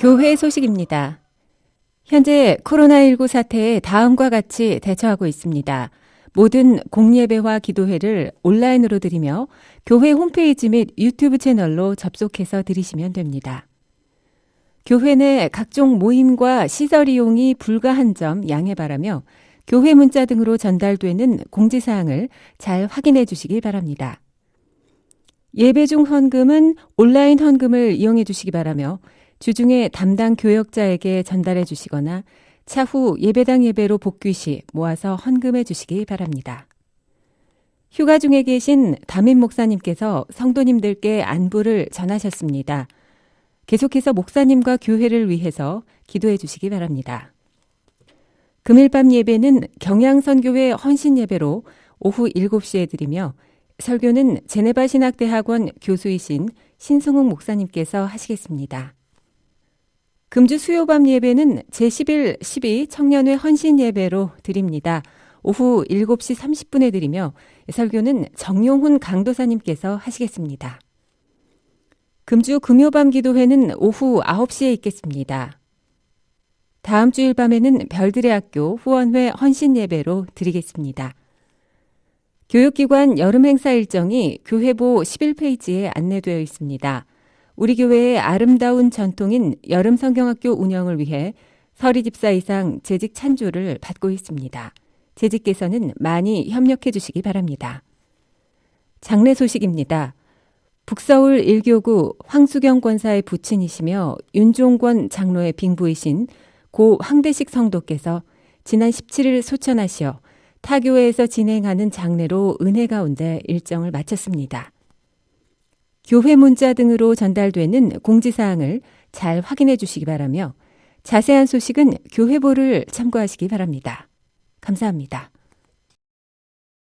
교회 소식입니다. 현재 코로나19 사태에 다음과 같이 대처하고 있습니다. 모든 공예배와 기도회를 온라인으로 드리며 교회 홈페이지 및 유튜브 채널로 접속해서 들으시면 됩니다. 교회 내 각종 모임과 시설 이용이 불가한 점 양해 바라며 교회 문자 등으로 전달되는 공지사항을 잘 확인해 주시기 바랍니다. 예배 중 헌금은 온라인 헌금을 이용해 주시기 바라며 주중에 담당 교역자에게 전달해 주시거나 차후 예배당 예배로 복귀 시 모아서 헌금해 주시기 바랍니다. 휴가 중에 계신 담임 목사님께서 성도님들께 안부를 전하셨습니다. 계속해서 목사님과 교회를 위해서 기도해 주시기 바랍니다. 금일 밤 예배는 경양선교회 헌신 예배로 오후 7시에 드리며 설교는 제네바 신학대학원 교수이신 신승욱 목사님께서 하시겠습니다. 금주 수요밤 예배는 제11, 12 청년회 헌신 예배로 드립니다. 오후 7시 30분에 드리며 설교는 정용훈 강도사님께서 하시겠습니다. 금주 금요밤 기도회는 오후 9시에 있겠습니다. 다음 주일 밤에는 별들의 학교 후원회 헌신 예배로 드리겠습니다. 교육기관 여름 행사 일정이 교회보 11페이지에 안내되어 있습니다. 우리 교회의 아름다운 전통인 여름 성경학교 운영을 위해 서리 집사 이상 재직 찬조를 받고 있습니다. 재직께서는 많이 협력해 주시기 바랍니다. 장례 소식입니다. 북서울 1교구 황수경 권사의 부친이시며 윤종권 장로의 빙부이신 고 황대식 성도께서 지난 17일 소천하시어 타교회에서 진행하는 장례로 은혜 가운데 일정을 마쳤습니다. 교회 문자 등으로 전달되는 공지사항을 잘 확인해 주시기 바라며 자세한 소식은 교회보를 참고하시기 바랍니다. 감사합니다.